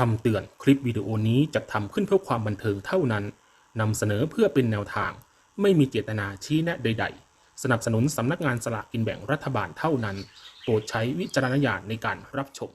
คำเตือนคลิปวิดีโอนี้จะทำขึ้นเพื่อความบันเทิงเท่านั้น นำเสนอเพื่อเป็นแนวทาง ไม่มีเจตนาชี้แนะใด ๆ สนับสนุนสำนักงานสลากกินแบ่งรัฐบาลเท่านั้น โปรดใช้วิจารณญาณในการรับชม